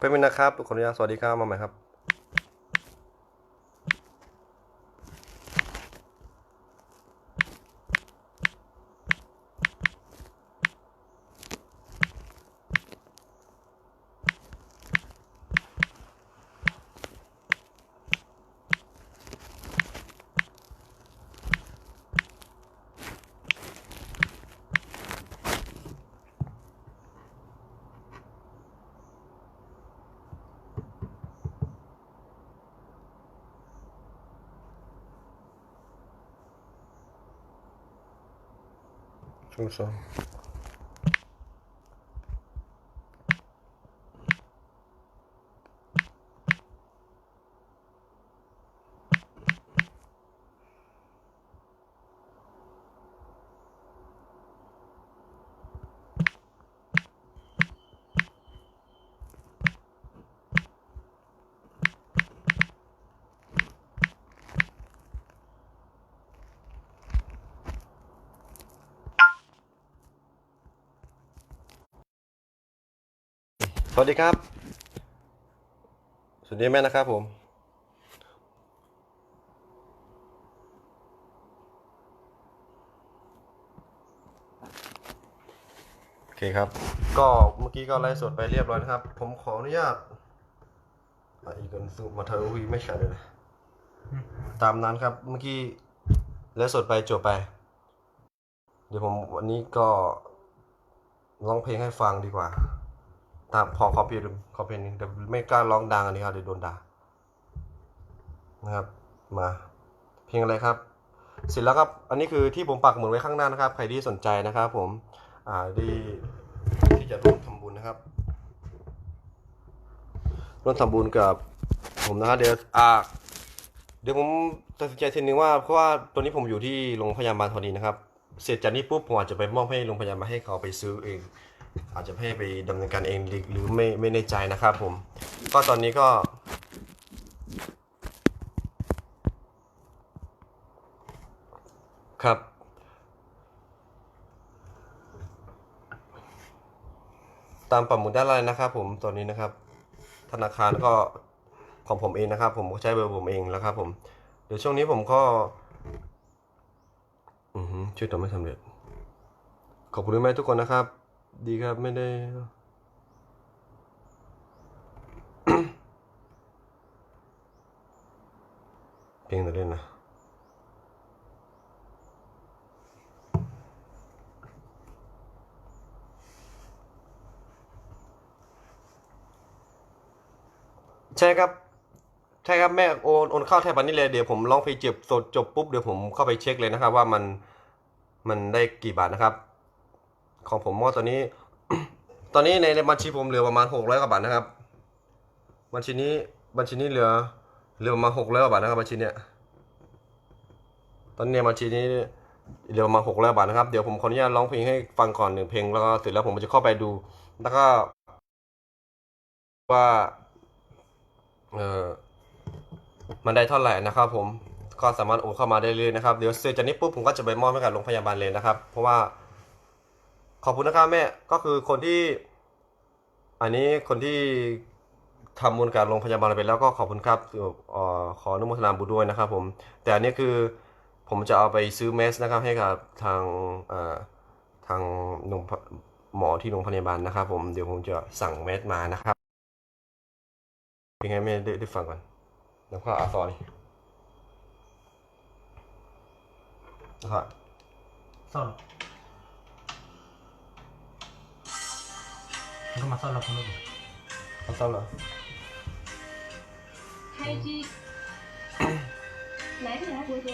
เป็นมินนะครับขออนุญาตสวัสดีครับมาใหม่ครับ ช่ สวัสดีครับ สวัสดีแม่นะครับผม โอเคครับ ก็เมื่อกี้ก็ไลฟ์สดไปเรียบร้อยนะครับ ผมขออนุญาตอีกคนสูมาเธอวีไม่ใช่เลยนะตามนั้นครับ เมื่อกี้ไลฟ์สดไปจบไป เดี๋ยวผมวันนี้ก็ร้องเพลงให้ฟังดีกว่า ตามพอขอเพียงขอเพลงนึงแต่ไม่กล้าร้องดังอันนี้ครับเดี๋ยวโดนด่านะครับ มา เพลงอะไรครับ เสร็จแล้วครับ อันนี้คือที่ผมปักหมุดไว้ข้างหน้านะครับ ใครที่สนใจนะครับ ผม อ่าที่ที่จะร่วมทำบุญนะครับร่วมทำบุญกับผมนะครับเดี๋ยวอ่าเดี๋ยวผมตัดสินใจทีนึงว่าเพราะว่าตัวนี้ผมอยู่ที่โรงพยาบาลพอดีนะครับ เสร็จจากนี้ปุ๊บผมอาจจะไปมอบให้โรงพยาบาลให้เขาไปซื้อเอง อาจจะให้ไปดำเนินการเองหรือไม่ไม่ในใจนะครับผม ก็ตอนนี้ก็ ครับ ตามปักหมุดด้านล่างนะครับ ผมตอนนี้นะครับ ธนาคารก็ของผมเองนะครับ ผมก็ใช้เบอร์ผมเองแล้วครับ ผมเดี๋ยวช่วงนี้ผมก็ อือช่วยทำไม่สำเร็จขอบคุณด้วยไหมทุกคนนะครับ ดีครับไม่ได้ เพลงอะไรเล่นนะใช่ครับ ใช่ครับแม่โอนโอนเข้าแทบันนี้เลยเดี๋ยวผมร้องเพลงจบสดจบปุ๊บเดี๋ยวผมเข้าไปเช็คเลยนะครับ ว่ามันมันได้กี่บาทนะครับ ของผมก็ตอนนี้ ตอนนี้ในในบัญชีผมเหลือประมาณหกร้อยกว่าบาทนะครับ บัญชีนี้บัญชีนี้เหลือเหลือประมาณหกร้อยกว่าบาทนะครับบัญชีเนี้ยตอนนี้บัญชีนี้เหลือประมาณหกร้อยบาทนะครับเดี๋ยวผมขออนุญาตร้องเพลงให้ฟังก่อนหนึ่งเพลงแล้วก็เสร็จแล้วผมจะเข้าไปดู แล้วก็ว่าเออมันได้เท่าไหร่นะครับ ผมก็สามารถโอนเข้ามาได้เลยนะครับเดี๋ยวเสร็จจากนี้ปุ๊บผมก็จะไปมอบให้กับโรงพยาบาลเลยนะครับ เพราะว่า ขอบคุณนะครับแม่ ก็คือคนที่ อันนี้คนที่ทำบุญกับโรงพยาบาลไปแล้วก็ขอบคุณครับออขออนุโมทนาบุญด้วยนะครับผม แต่อันนี้คือผมจะเอาไปซื้อเมสนะครับ ให้กับทางทางโรงพหมอที่โรงพยาบาลนะครับ ผมเดี๋ยวผมจะสั่งเมสมานะครับเป็นไงแม่ได้ได้ฟังก่อน แล้วก็อาซอนี่อนมันก็มาซ่อนเราคนละแบบอาซอเ หรอ 开机，来不来回合？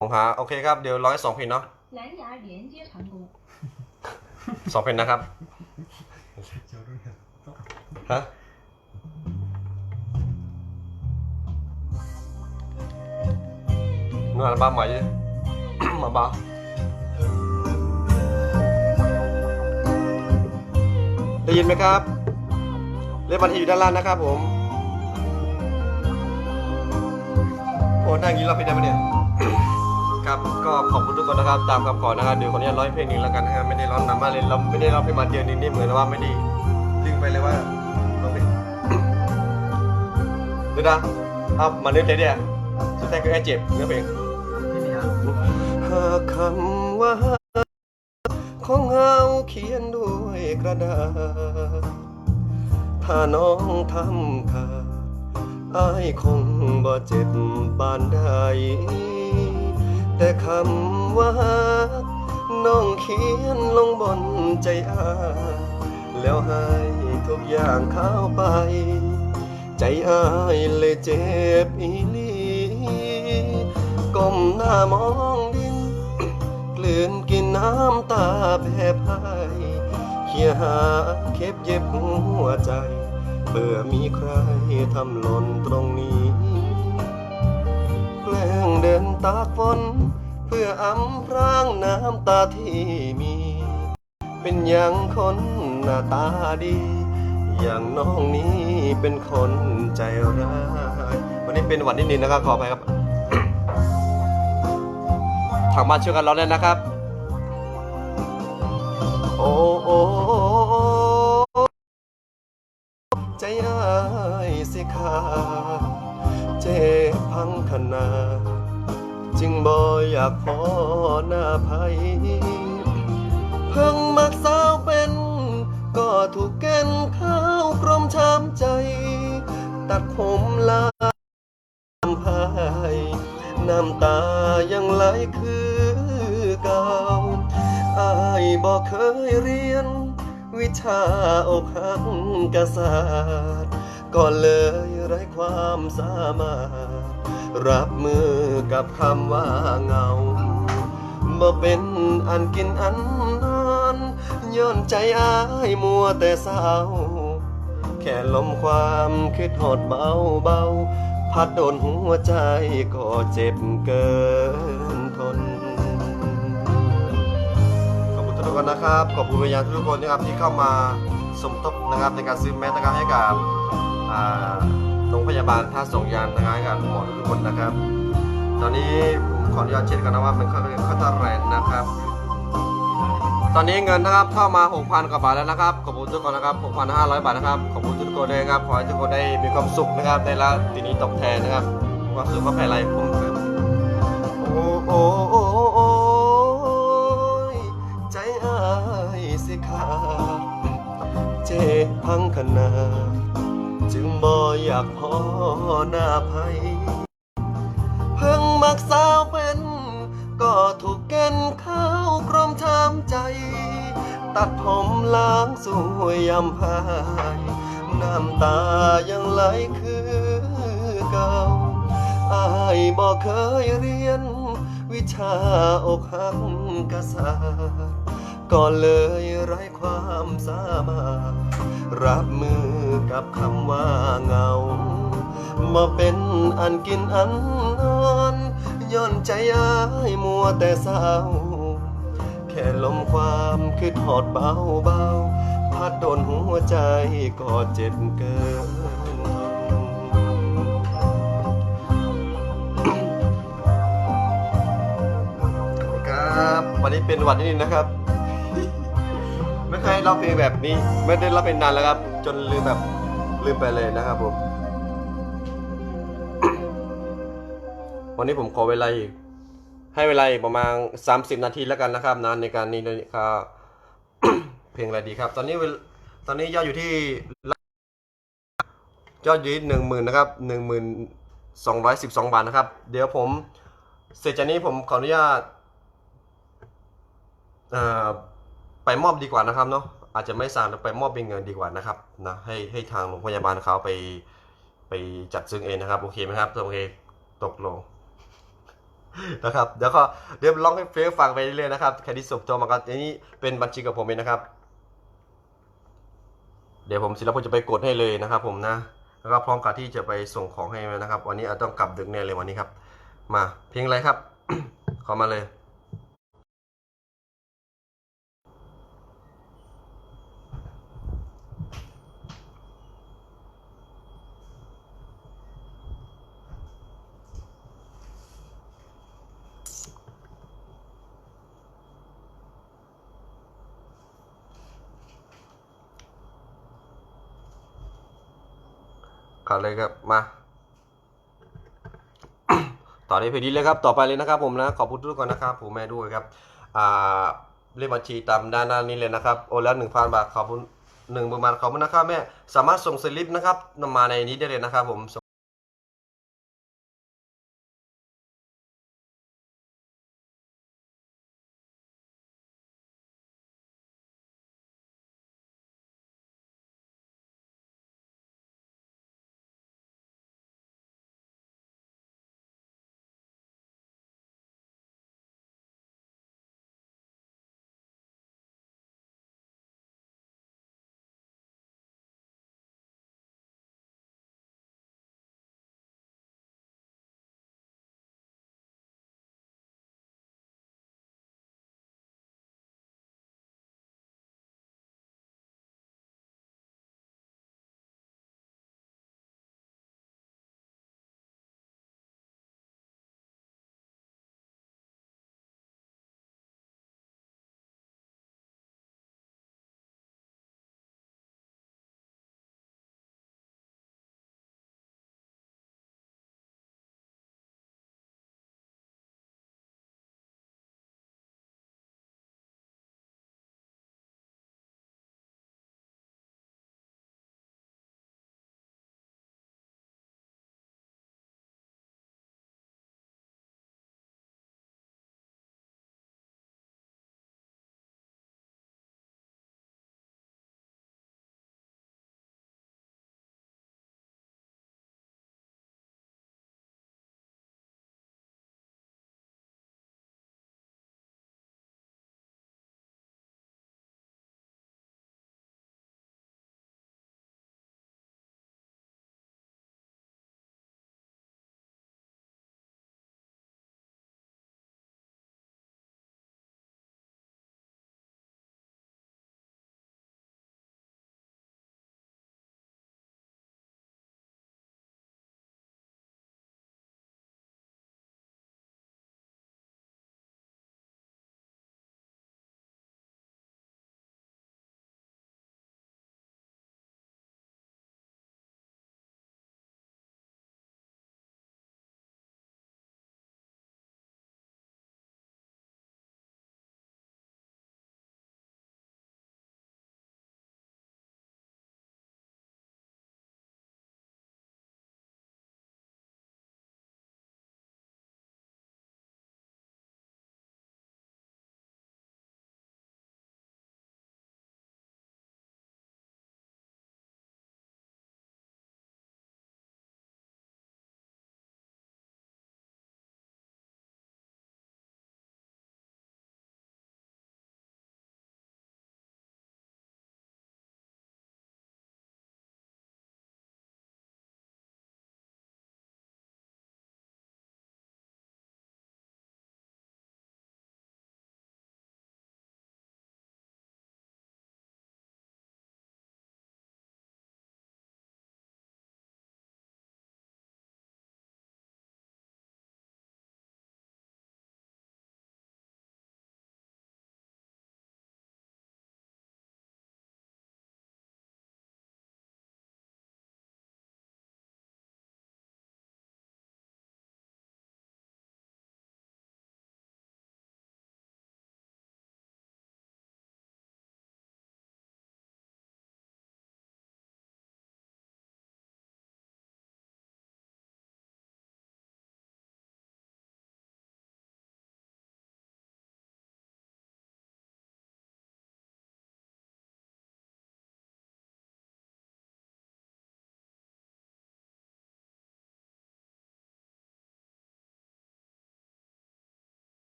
ผมหาโอเคครับ เดี๋ยวร้อยสองเพลงเนาะ 蓝牙连接成功。 สองเพลงนะครับ เจ้าด้วยเนี่ยต้อง ฮะ นู่นอัลบั้มใหม่ดิมาบ้าได้ยินไหมครับ เลขบัญชีอยู่ด้านล่างนะครับผม โอ้นั่งอย่างนี้เราไปได้ปะเนี่ย ครับ ก็ขอบคุณทุกคนนะครับ ตามคำขอนะครับ เดี๋ยวคนนี้ร้อยเพลงหนึ่งแล้วกันนะครับ ไม่ได้ร้องนำมาเลยเราไม่ได้ร้องเพลงมาเดียวนี้นี่เหมือนว่าไม่ได้ลืมไปเลยว่าเร้องเพลงดูนะเอามาเล่นเลยเนี่ยสุดท้ายก็แค่เจ็บเนื้อเพลง คำว่าของเฮาเขียนด้วยกระดาษ ถ้าน้องทำขาดอายคงบ่เจ็บปานใด แต่คำว่า น้องเขียนลงบนใจอายแล้วให้ทุกอย่างเข้าไป ใจอายเลยเจ็บอีหลีก้มหน้ามอง ดินกลืนกินน้ำตาแบบไห้เขี่ยหาเข็บเย็บหัวใจเบื่อมีใครทำหล่นตรงนี้แกล้งเดินตากฝนเพื่ออำพรางน้ำตาที่มี เป็นอย่างคนหน้าตาดี อย่างน้องนี้เป็นคนใจร้าย วันนี้เป็นวันที่หนึ่งนะครับขอไปครับ ทางบ้านช่วยกันร้องเลยนะครับ โอ้โอ้ใจอ้ายสิขาเจ็บพังขนาจึงบ่อยากพอหน้าภัยเพิ่งมักสาวเป็น ก็ถูกแก่นข้าวกรมช้ำใจ ตัดผมลาพายน้ำตายังไหลคือ บอกเคยเรียน วิชาอกหักกษัตริย์ก็เลยไร้ความสามารถ รับมือกับคำว่าเงาบ่เป็นอันกินอันนอนย้อนใจอายมัวแต่เศร้า แค่ลมความคิดหดเบาเบาพัดโดนหัวใจก็เจ็บเกิน นขอบคุณทุกคนนะครับ ขอบคุณวิญญาณทุกคนนะครับที่เข้ามาสมทบนะครับในการซื้อแมสนะครับให้กับโรงพยาบาลท่าสงยานนะครับให้กับหมอทุกคนนะครับ ตอนนี้ผมขออนุญาตเช็คกันนะว่าเป็นค่าค่าเท่าไร่นะครับ ตอนนี้เงินนะครับเข้ามา 6,000กว่าบาทแล้วนะครับ ขอบคุณทุกคนนะครับ 6,500 บาทนะครับ ขอบคุณทุกคนเลยครับ ขอให้ทุกคนได้มีความสุขนะครับได้ละทีนี้ตอบแทนนะครับ ความสุขความภายไรผมครับโอ้โอ้โอ้ สิขาเจ็บพังขนาจึงบ่อยากพอหน้าภัยเพิ่งมักสาวเป็น ก็ถูกเกณฑ์เข้ากรมช้ำใจ ตัดผมล้างสวยยำพาย น้ำตายังไหลคือเก่าอายบอกเคยเรียน วิชาอกหักกษัตริย์ ก็เลยไร้ความสามารถ รับมือกับคำว่าเงา มาเป็นอันกินอันนอนย้อนใจอ้ายมัวแต่เศร้า แค่ลมความคิดหอดเบาเบาๆพัดโดนหัวใจก็เจ็บเกินครับวันนี้เป็นวันที่หนึ่งนะครับ เคยร้องเพลงแบบนี้ ไม่ได้ร้องเพลงนานแล้วครับ จนลืมแบบลืมไปเลยนะครับผม วันนี้ผมขอเวลาอีกให้เวลาอีกประมาณ 30 นาทีแล้วกันนะครับนะในการนี้นะครับเพลงอะไรดีครับ ตอนนี้ตอนนี้ยอดอยู่ที่ยอดอยู่ที่หนึ่งหมื่นนะครับหนึ่งหมื่นสองร้อยสิบสองบาทนะครับ เดี๋ยวผมเสร็จจากนี้ผมขออนุญาตเอ่อ มอบดีกว่านะครับเนาะอาจจะไม่สั่งไปมอบเป็นเงินดีกว่านะครับนะให้ให้ทางโรงพยาบาลเขาไปไปจัดซื้อเองนะครับโอเคไหมครับโอเคตกลงนะครับเดี๋ยวก็เดี๋ยวลองให้เฟซฟังไปเรื่อยๆนะครับใครที่ส่งตัวมาก็อันนี้เป็นบัญชีกับผมเองนะครับ เดี๋ยวผมศิลปะจะไปกดให้เลยนะครับ ผมนะแล้วก็พร้อมกับที่จะไปส่งของให้นะครับ วันนี้อาจต้องกลับดึกแน่เลยวันนี้ครับ มาเพลงอะไรครับ ขอมาเลย ขัดเลยครับมาต่อในเพจนี้เลยครับต่อไปเลยนะครับผมนะขอบคุณทุกคนนะครับผมแม่ด้วยครับอ่าเลขบัญชีตามด้านหน้านี้เลยนะครับโอนแล้วหนึ่งพันบาทขอบคุณหนึ่งประมาณขอบคุณนะครับแม่สามารถส่งสลิปนะครับนำมาในนี้ได้เลยนะครับผม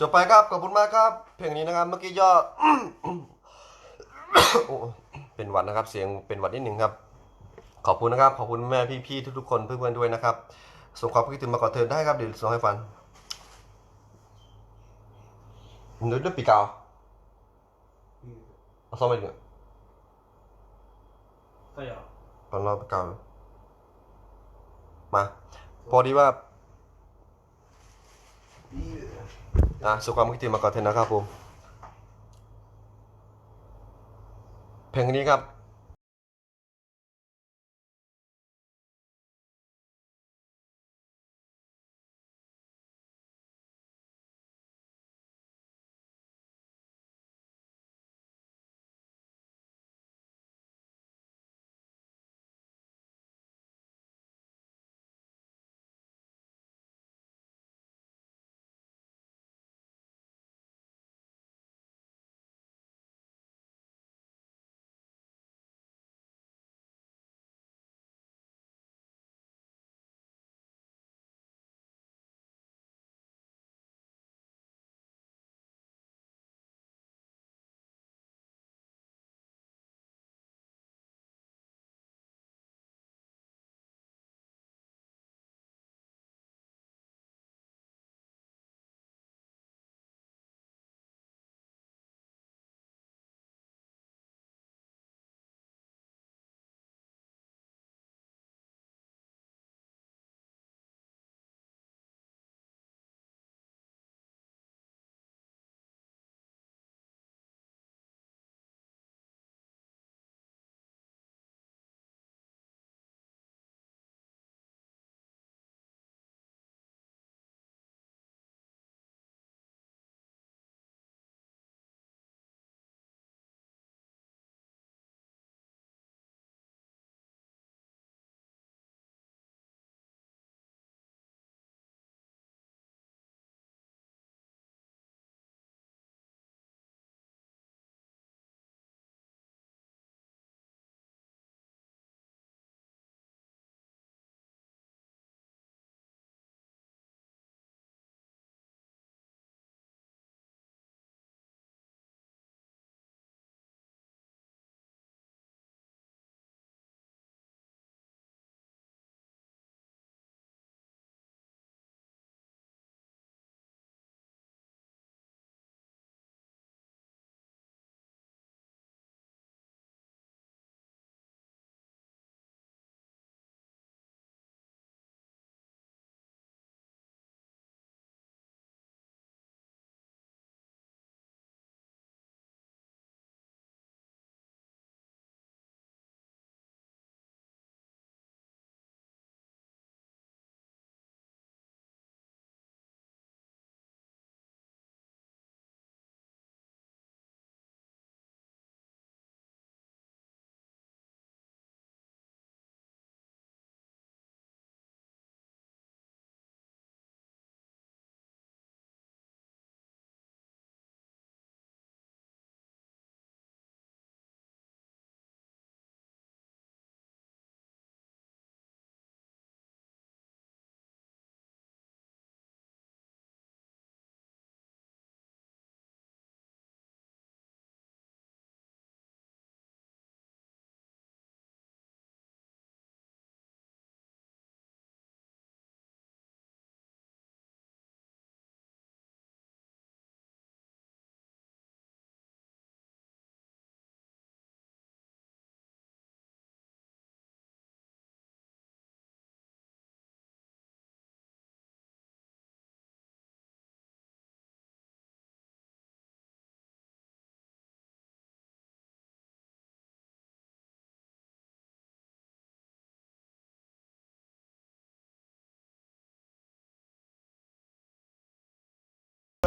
จบไปครับ ขอบคุณมากครับ เพลงนี้นะครับ เมื่อกี้ยอดโอ้เป็นหวัดนะครับ เสียงเป็นหวัดนิดหนึ่งครับ ขอบคุณนะครับ ขอบคุณแม่พี่ๆทุกๆคนเพื่อนๆด้วยนะครับ ส่งความคิดถึงมาก่อนเธอได้ครับเดี๋ยวส่งให้ฟังนึกด้วยปีกาวเอาซ่อมไปดิก็อย่าตอนเราปีกาวมา พอดีว่าいい นะสุความคิดถึงมาก่อนเทนนะครับผมเพลงนี้ครับ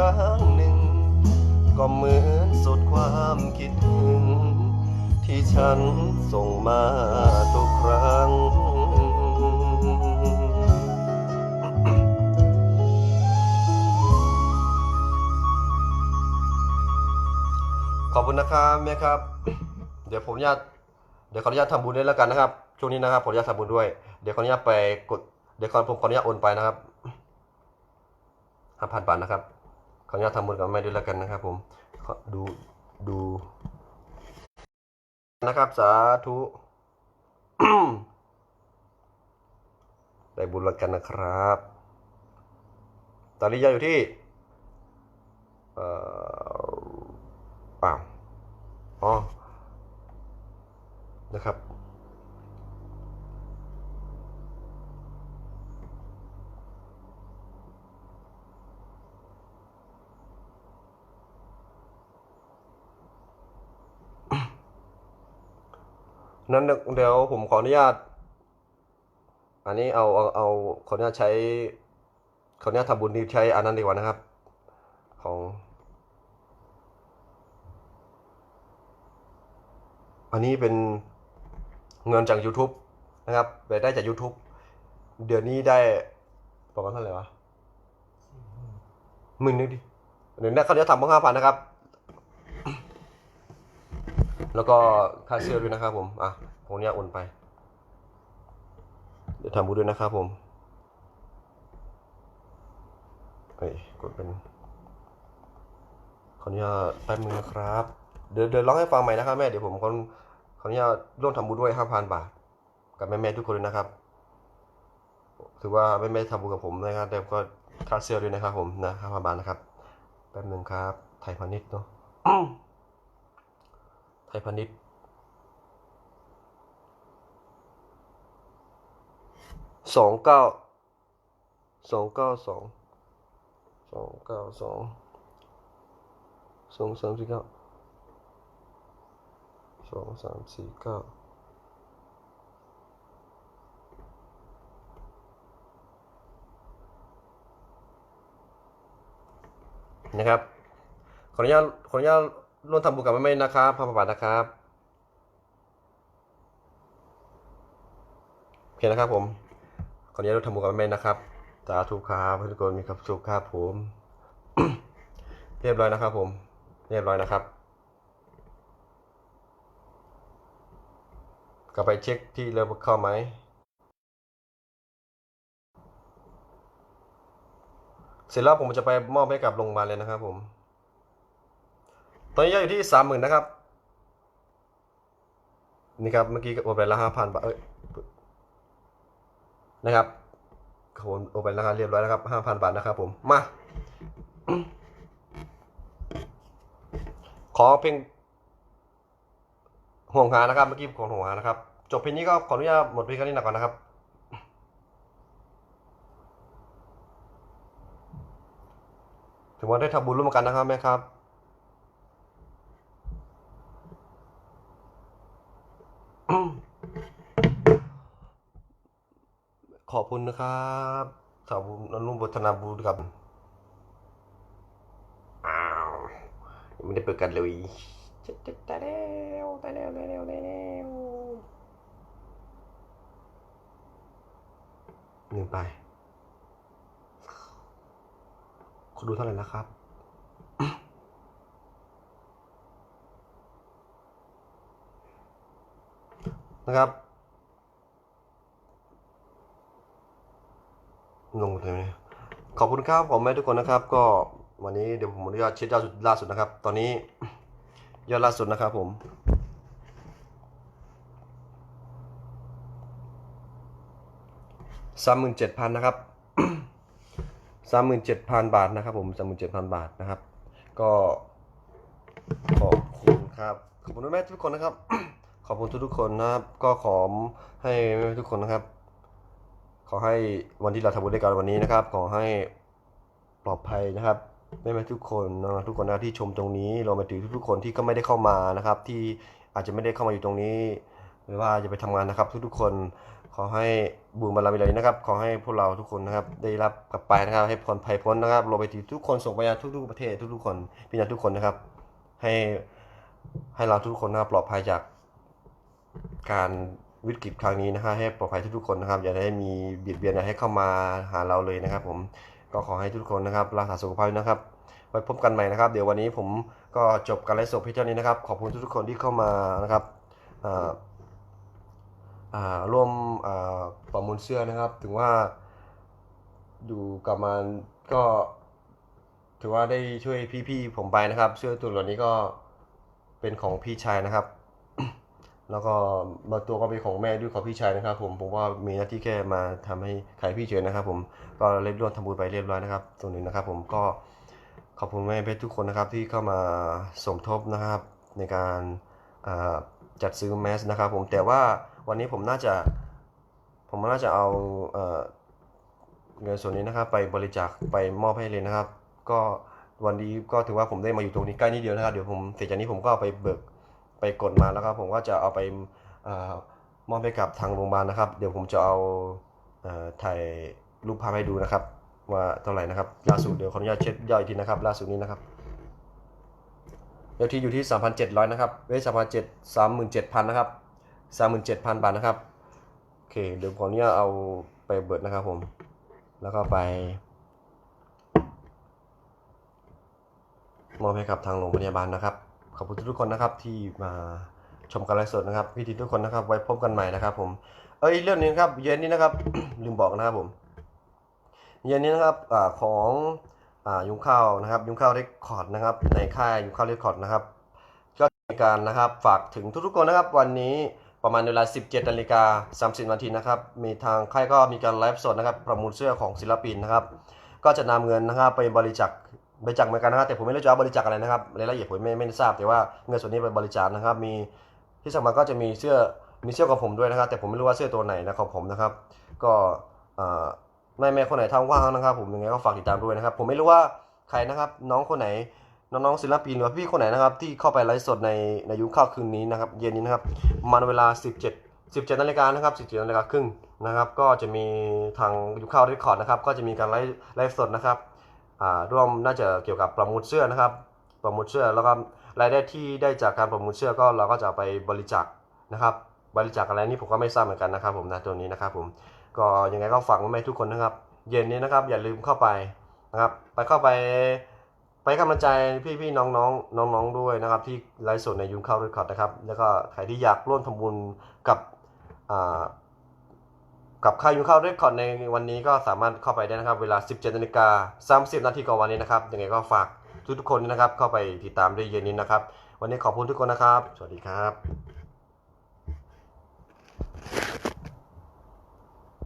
ครั้งหนึ่ง ก็เหมือนสุดความคิดถึง ที่ฉันส่งมาทุกครั้ง ขอบคุณนะครับแม่ครับ เดี๋ยวผมญาตเดี๋ยวขออนุญาตทำบุญด้วยแล้วกันนะครับ ช่วงนี้นะครับ ผมอนุญาตทำบุญด้วย เดี๋ยวขออนุญาตไปกด เดี๋ยวขอผมขออนุญาตโอนไปนะครับห้าพันบาทนะครับ ขออนุญาตทำบุญกับแม่ด้วยแล้วกันนะครับผมดูดูนะครับสาธุได้บุญแล้วกันนะครับ ตอนนี้ยาอยู่ที่เอ่ออ้าวอ๋อนะครับ นั้นเดี๋ยวผมขออนุญาต อันนี้เอาเอาเอาขออนุญาตใช้ขออนุญาตทำบุญนี้ใช้อันนั้นดีกว่านะครับ ของ อันนี้เป็นเงินจาก YouTube นะครับรายได้จาก YouTube เดือนนี้ได้ประมาณเท่าไหร่วะหมื่นนึงดิเดี๋ยวนี้เขาจะทำเพิ่มห้าพันนะครับ แล้วก็ค่าเสื้อด้วยนะครับผม อะผมเนี่ยโอนไป เดี๋ยวทำบุญด้วยนะครับผมเอ้ยกดเป็น ขออนุญาตแป๊บนึงนะครับ เดี๋ยวเดี๋ยวร้องให้ฟังใหม่นะครับแม่ เดี๋ยวผมขอขออนุญาตร่วมทำบุญด้วยห้าพันบาท กับแม่แม่ทุกคนเลยนะครับ ถือว่าแม่แม่ทำบุญกับผมนะครับ แต่ก็ค่าเสื้อด้วยนะครับผมนะห้าพันบาทนะครับ แป๊บนึงครับ ไทยพาณิชย์เนาะ ไทยพาณิชย์สองเก้าสองเก้าสองสองเก้าสองสองสามสี่เก้าสองสามสี่เก้านะครับขออนุญาตขออนุญาต ร่วมทำบุญกับแม่ๆนะครับพระประบาทนะครับโอเคนะครับผมขออนุญาตร่วมทำบุญกับแม่ๆนะครับสาธุครับทุกคนมีความสุขครับผมเรียบร้อยนะครับผม เรียบร้อยนะครับ กลับไปเช็คที่เริ่มเข้าไหมเสร็จแล้วผมจะไปมอบให้กับโรงพยาบาลเลยนะครับผม ตอนนี้ยอดอยู่ที่สามหมื่นนะครับ นี่ครับ เมื่อกี้โอนไปแล้วห้าพันบาทเอ้ยนะครับโอนโอนไปแล้วครับเรียบร้อยแล้วครับห้าพันบาทนะครับ ผม มา ขอเพลงห่วงหานะครับ เมื่อกี้ของห่วงหานะครับ จบเพลงนี้ก็ขออนุญาตหมดเพลงแค่นี้นะก่อนนะครับถือว่าได้ทำบุญร่วมกันนะครับแม่ครับ ขอบคุณนะครับสาวบุญอนุโมทนาบุญกับอ้าวยังไม่ได้เปิดกันเลยจะจะตายแล้วตายแล้วตายแล้วตายแล้วหนึ่งไปคุณดูเท่าไหร่แล้วครับ นะครับ ลงเลยขอบคุณครับผมแม่ทุกคนนะครับ ก็วันนี้เดี๋ยวผมอนุญาตเช็คยอดล่าสุดนะครับ ตอนนี้ยอดล่าสุดนะครับผมสามหมื่นเจ็ดพันนะครับสามหมื่นเจ็ดพันบาทนะครับ ผมสามหมื่นเจ็ดพันบาทนะครับ ก็ขอบคุณครับ ขอบคุณแม่ทุกคนนะครับ อบคุณทุกๆคนนะครับ ก็ขอให้ทุกคนนะครับ ขอให้วันที่เราทำบุญด้วยกันวันนี้นะครับ ขอให้ปลอดภัยนะครับไม่ไม่ทุกคนนะทุกคนนะที่ชมตรงนี้รวมไปถึงทุกๆคนที่ก็ไม่ได้เข้ามานะครับ ที่อาจจะไม่ได้เข้ามาอยู่ตรงนี้ หรือว่าจะไปทำงานนะครับ ทุกๆคน ขอให้บุญบารมีเลยนะครับ ขอให้พวกเราทุกคนนะครับ ได้รับกลับไปนะครับ ให้พ้นภัยพ้นนะครับรวมไปถึงทุกคนส่งไปยังทุกๆประเทศทุกๆคนพี่น้องทุกคนนะครับ ให้ให้เราทุกคนนะปลอดภัยจาก การวิกฤตครั้งนี้นะฮะให้ปลอดภัยทุกๆคนนะครับ อย่าได้มีเบียดเบียนอย่าให้เข้ามาหาเราเลยนะครับ ผมก็ขอให้ทุกคนนะครับรักษาสุขภาพนะครับ ไว้พบกันใหม่นะครับ เดี๋ยววันนี้ผมก็จบการไลฟ์สดเพียงเท่านี้นะครับ ขอบคุณทุกๆคนที่เข้ามานะครับร่วมประมูลเสื้อนะครับ ถึงว่าอยู่กับมันก็ ถือว่าได้ช่วยพี่ๆผมไปนะครับ เสื้อตัวเหลานี้ก็เป็นของพี่ชายนะครับ แล้วก็บางตัวก็เป็นของแม่ด้วยของพี่ชายนะครับ ผมผมว่ามีหน้าที่แค่มาทำให้ขายพี่เฉยนะครับ ผมก็เล่นร่วมทำบุญไปเรียบร้อยนะครับตรงนี้นะครับ ผมก็ขอบคุณแม่เพชรทุกคนนะครับที่เข้ามาสมทบนะครับ ในการจัดซื้อแมสนะครับ ผมแต่ว่าวันนี้ผมน่าจะ ผมน่าจะเอาเงินส่วนนี้นะครับ ไปบริจาคไปมอบให้เลยนะครับ ก็วันนี้ก็ถือว่าผมได้มาอยู่ตรงนี้ใกล้นิดเดียวนะครับ เดี๋ยวผมเสร็จจากนี้ผมก็ไปเบิก ไปกดมาแล้วครับผมก็จะเอาไปอมอบให้กับทางโรงพยาบาลนะครับ เดี๋ยวผมจะเอาถ่ายรูปภาพให้ดูนะครับ ว่าเท่าไหร่นะครับล่าสุดเดี๋ยวขออนุญาตเช็คย่อยอีกทีนะครับ ล่าสุดนี้นะครับยอดที่อยู่ที่ 3,700 นะครับเว้ย3,700 37,000นเจ็ดพันนะครับ37,000บาทนะครับโอเคเดี๋ยวขออนุญาตเอาไปเบิดนะครับผมแล้วก็ไปมอบให้กับทางโรงพยาบาลนะครับ ขอบคุณทุกคนนะครับที่มาชมการไลฟ์สดนะครับพี่ทีทุกคนนะครับ ไว้พบกันใหม่นะครับ ผม เอ้ยเรื่องนึงครับเย็นนี้นะครับ ลืมบอกนะครับผม เย็นนี้นะครับอของอยุงข้าวนะครับยุงข้าวเรคคอร์ดนะครับ ในค่ายยุงข้าวเรคคอร์ดนะครับก็มีการนะครับฝากถึงทุกๆคนนะครับ วันนี้ประมาณเวลา 17นาฬิกา30นาทีนะครับ มีทางค่ายก็มีการไลฟ์สดนะครับ ประมูลเสื้อของศิลปินนะครับ ก็จะนำเงินนะครับไปบริจาค บริจาคเหมือนกันนะครับแต่ผมไม่รู้จะเอาบริจาคอะไรนะครับรายละเอียดผมไม่ไม่ทราบแต่ว่าเงินส่วนนี้ไปบริจาคนะครับ มีที่สำคัญก็จะมีเสื้อมีเสื้อของผมด้วยนะครับ แต่ผมไม่รู้ว่าเสื้อตัวไหนนะของผมนะครับ ก็แม่แม่คนไหนทางว่างนะครับ ผมยังไงก็ฝากติดตามด้วยนะครับ ผมไม่รู้ว่าใครนะครับ น้องคนไหนน้องๆศิลปินหรือพี่คนไหนนะครับ ที่เข้าไปไลฟ์สดในในยุคข้าวคืนนี้นะครับ เย็นนี้นะครับมาณเวลา 17 17นาฬิกานะครับ17นาฬิกาครึ่งนะครับ ก็จะมีทางยุคข้าวรคคอร์ดนะครับ ก็จะมีการไลฟ์ไลฟ์สดนะครับ ร่วมน่าจะเกี่ยวกับประมูลเสื้อนะครับ ประมูลเสื้อแล้วก็รายได้ที่ได้จากการประมูลเสื้อก็เราก็จะไปบริจาคนะครับ บริจาคอะไรนี่ผมก็ไม่ทราบเหมือนกันนะครับ ผมนะตัวนี้นะครับ ผมก็ยังไงก็ฝากไว้ให้ทุกคนนะครับ เย็นนี้นะครับ อย่าลืมเข้าไปนะครับ ไปเข้าไปไปกำลังใจพี่ๆน้องๆน้องๆด้วยนะครับ ที่ไลฟ์สดในยุงเข้าเรคคอร์ดนะครับ แล้วก็ใครที่อยากร่วมทำบุญกับอ่า กับใครอยูเข้าเรคคอร์ดในวันนี้ก็สามารถเข้าไปได้นะครับ เวลา 17นาฬิกา30 นาทีก่อนวันนี้นะครับ ยังไงก็ฝากทุกทุกคนนะครับ เข้าไปติดตามด้วยเย็นนี้นะครับ วันนี้ขอบคุณทุกคนนะครับ สวัสดีครับ